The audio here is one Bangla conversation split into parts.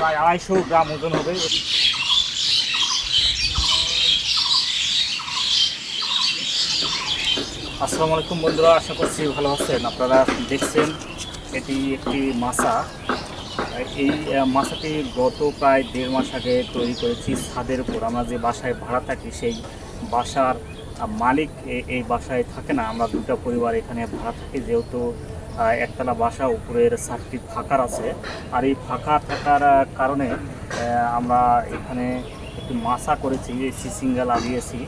প্রায় আড়াইশো গ্রাম ওজন হবে। আসসালামু আলাইকুম বন্ধুরা, আশা করছি ভালো আছেন। আপনারা দেখছেন, এটি একটি মাছা। এই মাছাটি গত প্রায় দেড় মাস আগে তৈরি করেছি ছাদের উপর। আমরা যে বাসায় ভাড়া থাকি, সেই বাসার মালিক এই বাসায় থাকে না। আমরা দুটো পরিবার এখানে ভাড়া থাকি, যেহেতু একতলা বাসা, উপরের ছাদটি ফাঁকার আছে। আর এই ফাঁকা থাকার কারণে আমরা এখানে একটি মাছা করেছি সিসিঙ্গা লাগিয়েছি।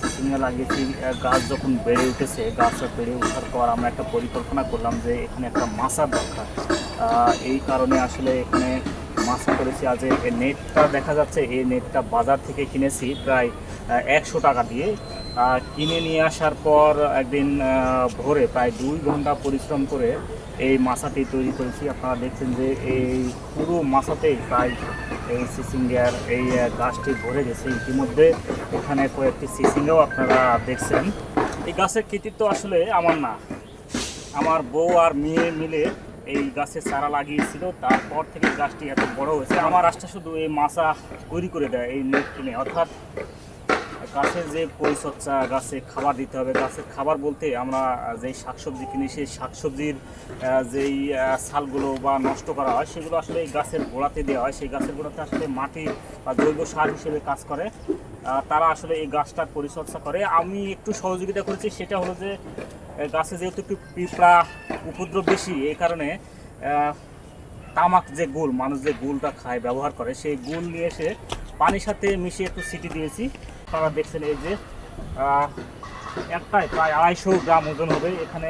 সিসিঙ্গা লাগিয়েছি গাছ যখন বেড়ে উঠেছে গাছটা বেড়ে ওঠার পর আমরা একটা পরিকল্পনা করলাম যে এখানে একটা মাছার দরকার। এই কারণে আসলে এখানে মাছা করেছি। আজ নেটটা দেখা যাচ্ছে, এই নেটটা বাজার থেকে কিনেছি প্রায় একশো টাকা দিয়ে। কিনে নিয়ে আসার পর একদিন ভোরে প্রায় দুই ঘণ্টা পরিশ্রম করে এই মাছাটি তৈরি করেছি। আপনারা দেখছেন যে এই পুরো মাছাতেই প্রায় এই সিসিঙ্গার, এই গাছটি ভরে গেছে। ইতিমধ্যে এখানে কয়েকটি সিসিঙ্গাও আপনারা দেখছেন। এই গাছের কৃতিত্ব আসলে আমার না। আমার বউ আর মেয়ে মিলে এই গাছের চারা লাগিয়েছিল। তারপর থেকে গাছটি এত বড় হয়েছে। আমার রাস্তা শুধু এই মাছা তৈরি করে দেয়, এই নেট কিনে। অর্থাৎ গাছের যে পরিচর্যা গাছে খাবার দিতে হবে। গাছের খাবার বলতে আমরা যেই শাকসবজি কিনি সেই শাকসবজির যেই আহ, ছালগুলো বা নষ্ট করা হয় সেগুলো আসলে এই গাছের গোড়াতে দেওয়া হয়। সেই গাছের গোড়াতে আসলে মাটি বা জৈব সার হিসেবে কাজ করে। তারা আসলে এই গাছটার পরিচর্যা করে। আমি একটু সহযোগিতা করেছি সেটা হলো যে গাছে যেহেতু একটু পিঁপড়া উপদ্রব বেশি এই কারণে তামাক যে গুল মানুষ যে গুলটা খায় ব্যবহার করে সেই গুল নিয়ে এসে পানির সাথে মিশিয়ে একটু সিটি দিয়েছি। আপনারা দেখছেন এই যে একটাই প্রায় আড়াইশো গ্রাম ওজন হবে। এখানে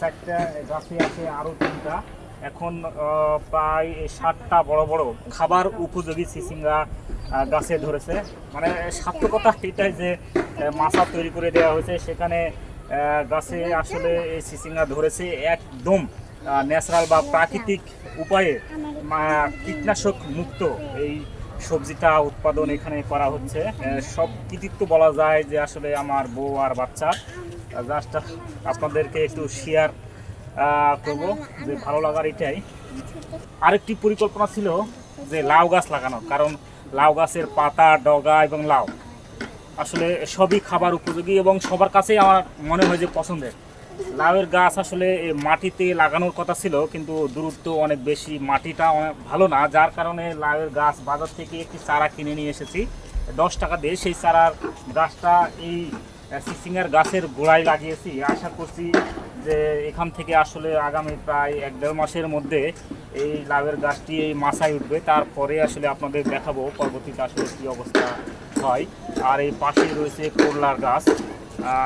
চারটা গাছে আছে আরও তিনটা। এখন প্রায় ষাটটা বড় বড় খাবার উপযোগী আহ, গাছে ধরেছে। মানে সার্থকতা এটাই যে মাছা তৈরি করে দেওয়া হয়েছে। সেখানে গাছে আসলে এই সিসিঙ্গা ধরেছে একদম ন্যাচারাল বা প্রাকৃতিক উপায়ে কীটনাশক মুক্ত এই সবজিটা উৎপাদন এখানে করা হচ্ছে। সব কৃতিত্ব বলা যায় যে আসলে আমার বউ আর বাচ্চা। জাস্ট আপনাদেরকে একটু শেয়ার করব যে ভালো লাগার এটাই। আরেকটি পরিকল্পনা ছিল যে লাউ গাছ লাগানো কারণ লাউ গাছের পাতা, ডগা এবং লাউ আসলে সবই খাবার উপযোগী এবং সবার কাছেই আমার মনে হয় যে পছন্দের। লাউয়ের গাছ আসলে মাটিতে লাগানোর কথা ছিল, কিন্তু দূরত্ব অনেক বেশি। মাটিটা অনেক ভালো না, যার কারণে লাউয়ের গাছ বাজার থেকে একটি চারা কিনে নিয়ে এসেছি। দশ টাকা দিয়ে সেই চারার গাছটা এই সিসিঙ্গার গাছের গোড়ায় লাগিয়েছি। আশা করছি যে এখান থেকে আসলে আগামী প্রায় এক দেড় মাসের মধ্যে এই লাউয়ের গাছটি এই মাছায় উঠবে। তারপরে আসলে আপনাদের দেখাবো পরবর্তীতে আসলে কী অবস্থা হয়। আর এই পাশে রয়েছে করলার গাছ।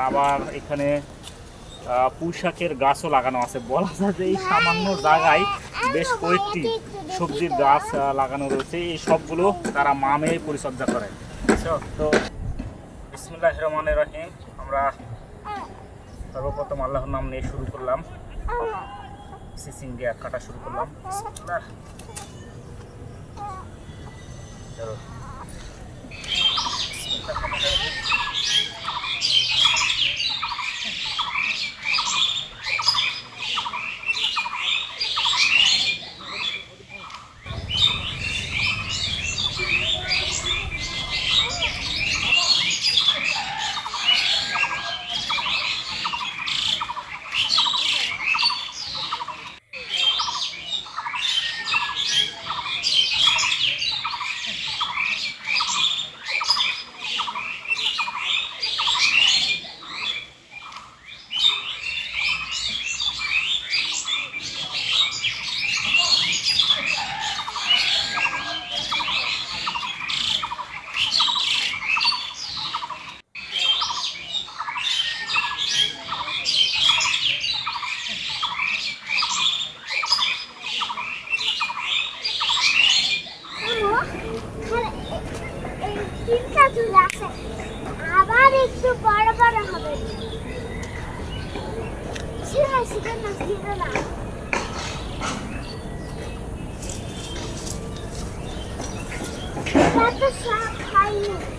আবার এখানে আহ, পুঁই শাকের গাছও লাগানো আছে। বলা যায় যে এই সামান্য জায়গায় বেশ কয়েকটি সবজির গাছ লাগানো রয়েছে। এই সবগুলো তারা মামে পরিচর্যা করে? তো বিসমুল্লাহ রহমানের রহিম আমরা সর্বপ্রথম আল্লাহর নাম নিয়ে শুরু করলাম। সিসিঙ্গে কাটা শুরু করলাম বিসমিল্লাহ। চলো। বিসমিল্লাহ। তিনটা চুল আছে আবার একটু বড় বড় হবে ছিল ছিল না ছিল না এটা তো সব খাইনি